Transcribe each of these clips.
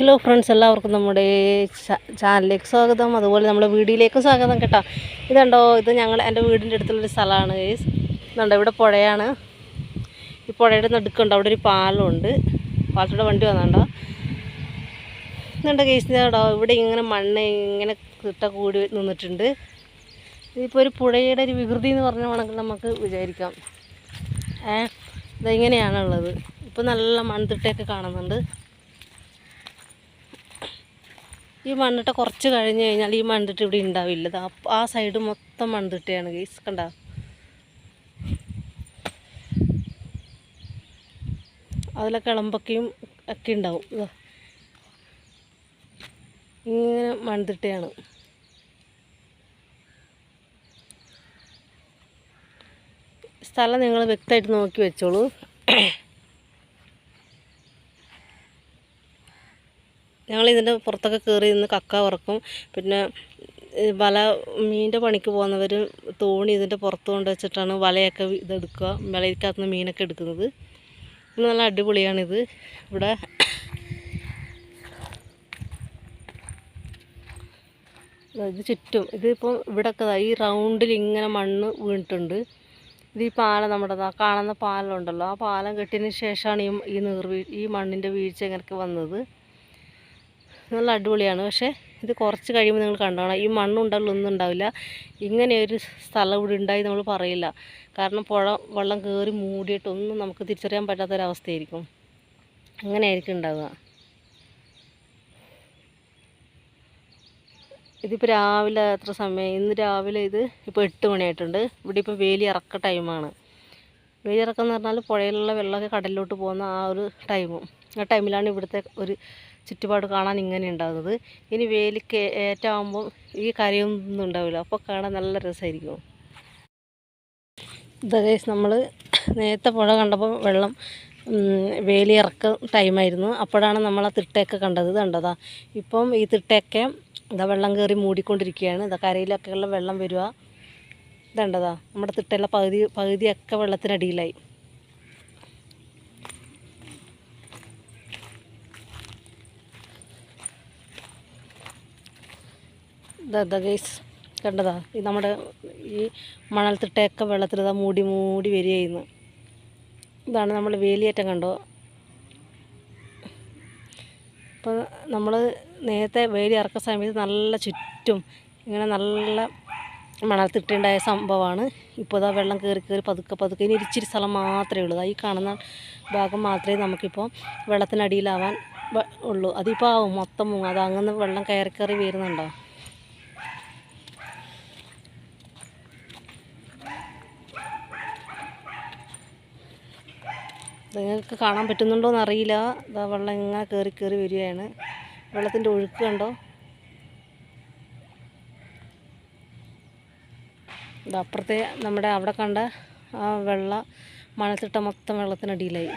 Hello friends എല്ലാവർക്കും നമ്മുടെ ചാനലിലേക്ക് സ്വാഗതം. അതുപോലെ നമ്മുടെ വീഡിയോയിലേക്ക് സ്വാഗതം കേട്ടോ. ഇതുണ്ടോ? ഇത് ഞങ്ങൾ എന്റെ വീടിന്റെ അടുത്തുള്ളൊരു സ്ഥലമാണ് ഗൈസ് ഇതുണ്ടോ? ഇവിടെ പുഴയാണ്. ഈ പുഴയുടെ നടുക്കുണ്ട്. അവിടെ ഒരു പാലമുണ്ട്. പാലത്തോടെ വണ്ടി വന്നുണ്ടോ? ഇതുണ്ടോ ഗൈസ് ഇതാടോ ഇവിടെ ഇങ്ങനെ മണ്ണ് ഇങ്ങനെ കിട്ട കൂടി നിന്നിട്ടുണ്ട്. ഇതിപ്പോൾ ഒരു പുഴയുടെ ഒരു വികൃതി എന്ന് പറഞ്ഞ കണക്ക് നമുക്ക് വിചാരിക്കാം. ഏ? ഇതിങ്ങനെയാണുള്ളത്? ഇപ്പോൾ നല്ല മൺതിട്ടയൊക്കെ കാണുന്നുണ്ട്. ഈ മണ്ണിട്ട കുറച്ച് കഴിഞ്ഞ് കഴിഞ്ഞാൽ ഈ മണ്ണിട്ട് ഇവിടെ ഉണ്ടാവില്ല. ആ സൈഡ് മൊത്തം മണ്ണിട്ടയാണ് ഗൈസ് കണ്ട? അതിലെ കിളമ്പൊക്കെയും ഒക്കെ ഉണ്ടാവും. ഇങ്ങനെ മൺതിട്ടയാണ് സ്ഥലം നിങ്ങൾ വ്യക്തമായിട്ട് നോക്കി വെച്ചോളൂ. ഞങ്ങൾ ഇതിന്റെ പുറത്തൊക്കെ കയറി നിന്ന് കക്ക ഉറക്കും പിന്നെ വല മീനിന്റെ പണിക്ക് പോകുന്നവർ തോണി ഇതിന്റെ പുറത്ത് കൊണ്ട് വെച്ചിട്ടാണ് വലയൊക്കെ ഇതെടുക്കുക. വലയ്ക്കകത്ത് നിന്ന് മീനൊക്കെ എടുക്കുന്നത്. നല്ല അടിപൊളിയാണിത്. ഇവിടെ ഇത് ചുറ്റും ഇതിപ്പോൾ ഇവിടെയൊക്കെ ഈ റൗണ്ടിൽ ഇങ്ങനെ മണ്ണ് വീണിട്ടുണ്ട്. ഇത് ഈ പാലം നമ്മുടെ കാണുന്ന പാലം ഉണ്ടല്ലോ. ആ പാലം കെട്ടിയതിന് ശേഷമാണ് ഈ ഈ നീർവീ ഈ മണ്ണിന്റെ വീഴ്ച ഇങ്ങനെയൊക്കെ വന്നത്. നല്ല അടിപൊളിയാണ്. പക്ഷേ ഇത് കുറച്ച് കഴിയുമ്പോൾ നിങ്ങൾ കണ്ടോണം. ഈ മണ്ണുണ്ടാവില്ല ഒന്നും ഉണ്ടാവില്ല. ഇങ്ങനെ ഒരു സ്ഥലം ഇവിടെ ഉണ്ടായി നമ്മൾ പറയില്ല. കാരണം പുഴ വെള്ളം കയറി മൂടിയിട്ടൊന്നും നമുക്ക് തിരിച്ചറിയാൻ പറ്റാത്തൊരവസ്ഥയായിരിക്കും. അങ്ങനെയായിരിക്കും ഉണ്ടാവുക. ഇതിപ്പോൾ രാവിലെ എത്ര സമയം? ഇന്ന് രാവിലെ ഇത് ഇപ്പോൾ എട്ട് മണിയായിട്ടുണ്ട്. ഇവിടെ ഇപ്പോൾ വേലി ഇറക്ക ടൈമാണ്. വേലി ഇറക്കം എന്ന് പറഞ്ഞാൽ പുഴയിലുള്ള വെള്ളമൊക്കെ കടലിലോട്ട് പോകുന്ന ആ ഒരു ടൈമും. ആ ടൈമിലാണ് ഇവിടുത്തെ ഒരു ചുറ്റുപാട് കാണാൻ ഇങ്ങനെ ഉണ്ടാകുന്നത്. ഇനി വേലിക്ക് ഏറ്റാകുമ്പോൾ ഈ കരയൊന്നും ഉണ്ടാവില്ല. അപ്പോൾ കാണാൻ നല്ല രസമായിരിക്കും ഇതേസ് നമ്മൾ നേരത്തെ പുഴ കണ്ടപ്പോൾ വെള്ളം വേലി ഇറക്ക ടൈമായിരുന്നു അപ്പോഴാണ് നമ്മൾ ആ തിട്ടയൊക്കെ കണ്ടത്. ഇത് കണ്ടതാ. ഇപ്പം ഈ തിട്ടയൊക്കെ ഇതാ വെള്ളം കയറി മൂടിക്കൊണ്ടിരിക്കുകയാണ്. ഇതാ കരയിലൊക്കെയുള്ള വെള്ളം വരിക. ഇതുണ്ടതാ നമ്മുടെ തിട്ടയുള്ള പകുതി പകുതിയൊക്കെ വെള്ളത്തിനടിയിലായി. ഇതാ ഗൈസ് കണ്ടതാ? ഈ നമ്മുടെ ഈ മണൽത്തിട്ടയൊക്കെ വെള്ളത്തിൽ ഇതാ മൂടി മൂടി വരികയെന്ന് ഇതാണ് നമ്മൾ വേലിയേറ്റം കണ്ടോ? അപ്പോൾ നമ്മൾ നേരത്തെ വേലി ഇറക്കുന്ന സമയത്ത് നല്ല ചുറ്റും ഇങ്ങനെ നല്ല മണൽത്തിട്ടുണ്ടായ സംഭവമാണ് ഇപ്പോൾ ഇതാ വെള്ളം കയറി കയറി പതുക്കെ പതുക്കെ ഇനി ഇച്ചിരി സ്ഥലം മാത്രമേ ഉള്ളൂ. ഈ കാണുന്ന ഭാഗം മാത്രമേ നമുക്കിപ്പോൾ വെള്ളത്തിനടിയിലാവാൻ ഉള്ളൂ. അതിപ്പോൾ ആവും മൊത്തം മുങ്ങും അത് അങ്ങനെ വെള്ളം കയറി കയറി വരുന്നുണ്ടോ? നിങ്ങൾക്ക് കാണാൻ പറ്റുന്നുണ്ടോ എന്നറിയില്ല. ഇതാ വെള്ളം ഇങ്ങനെ കയറി കയറി വരികയാണ്. വെള്ളത്തിന്റെ ഒഴുക്ക് കണ്ടോ? ഇത് അപ്പുറത്തെ നമ്മുടെ അവിടെ കണ്ട ആ വെള്ള മണത്തിട്ട മൊത്തം വെള്ളത്തിനടിയിലായി.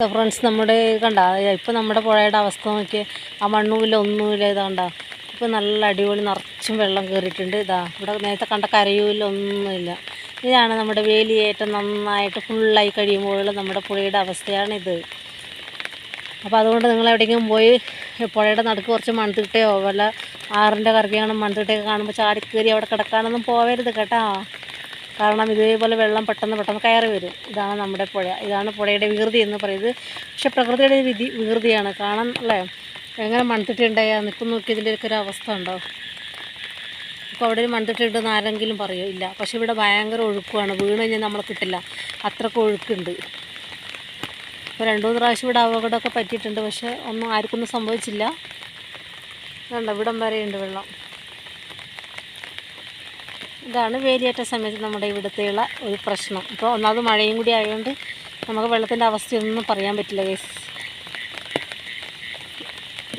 ഫ്രണ്ട്സ് നമ്മുടെ കണ്ട ഇപ്പം നമ്മുടെ പുഴയുടെ അവസ്ഥ നോക്കി ആ മണ്ണുമില്ല ഒന്നുമില്ല ഇതാണ്ട ഇപ്പം നല്ല അടിപൊളി നിറച്ചും വെള്ളം കയറിയിട്ടുണ്ട് ഇതാ. ഇവിടെ നേരത്തെ കണ്ട കരയുമില്ല ഒന്നുമില്ല ഇതാണ് നമ്മുടെ വേലിയേറ്റം നന്നായിട്ട് ഫുള്ളായി കഴിയുമ്പോഴുള്ള നമ്മുടെ പുഴയുടെ അവസ്ഥയാണിത്. അപ്പോൾ അതുകൊണ്ട് നിങ്ങൾ എവിടെയെങ്കിലും പോയി പുഴയുടെ നടുക്ക് കുറച്ച് മൺതിട്ടയോ വല്ല ആറിന്റെ കറക്കിയാണ് മൺതിട്ടയൊക്കെ കാണുമ്പോൾ ചാടി കയറി അവിടെ കിടക്കാനൊന്നും പോവരുത് കേട്ടോ. കാരണം ഇതേപോലെ വെള്ളം പെട്ടെന്ന് പെട്ടെന്ന് കയറി വരും. ഇതാണ് നമ്മുടെ പുഴ. ഇതാണ് പുഴയുടെ വികൃതി എന്ന് പറയുന്നത്. പക്ഷേ പ്രകൃതിയുടെ വിധി വികൃതിയാണ്. കാണാൻ അല്ലേ? എങ്ങനെ മൺതിട്ടി ഉണ്ടായാൽ നിൽക്കും നോക്കി ഇതിന്റെയൊക്കെ ഒരു അവസ്ഥ ഉണ്ടോ? ഇപ്പോൾ അവിടെ ഒരു മൺതിട്ടി ഉണ്ടെന്ന് ആരെങ്കിലും പറയോ? ഇല്ല. പക്ഷേ ഇവിടെ ഭയങ്കര ഒഴുക്കുമാണ് വീണ് കഴിഞ്ഞാൽ നമ്മളെ കിട്ടില്ല. അത്രയ്ക്ക് ഒഴുക്കുണ്ട്. ഇപ്പോൾ രണ്ട് മൂന്ന് പ്രാവശ്യം ഇവിടെ അപകടമൊക്കെ പറ്റിയിട്ടുണ്ട്. പക്ഷേ ഒന്നും ആർക്കൊന്നും സംഭവിച്ചില്ല. വേണ്ട ഇവിടം വരെയുണ്ട് വെള്ളം. ഇതാണ് വേലിയേറ്റ സമയത്ത് നമ്മുടെ ഇവിടുത്തെയുള്ള ഒരു പ്രശ്നം. ഇപ്പോൾ ഒന്നാമത് മഴയും കൂടി ആയതുകൊണ്ട് നമുക്ക് വെള്ളത്തിന്റെ അവസ്ഥയൊന്നും പറയാൻ പറ്റില്ല ഗൈസ്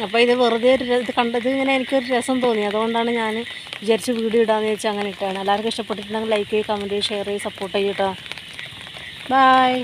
അപ്പോൾ ഇത് വെറുതെ ഒരു ഇത് കണ്ടത് ഇങ്ങനെ എനിക്കൊരു രസം തോന്നി. അതുകൊണ്ടാണ് ഞാൻ വിചാരിച്ച് വീഡിയോ ഇടാമെന്ന് വെച്ചാൽ അങ്ങനെ ഇട്ടാണ് എല്ലാവർക്കും ഇഷ്ടപ്പെട്ടിട്ടുണ്ടെങ്കിൽ ലൈക്ക് ചെയ്യുക കമന്റ് ചെയ്യുക ഷെയർ ചെയ്യുക സപ്പോർട്ട് ചെയ്യുക കേട്ടോ ബായ്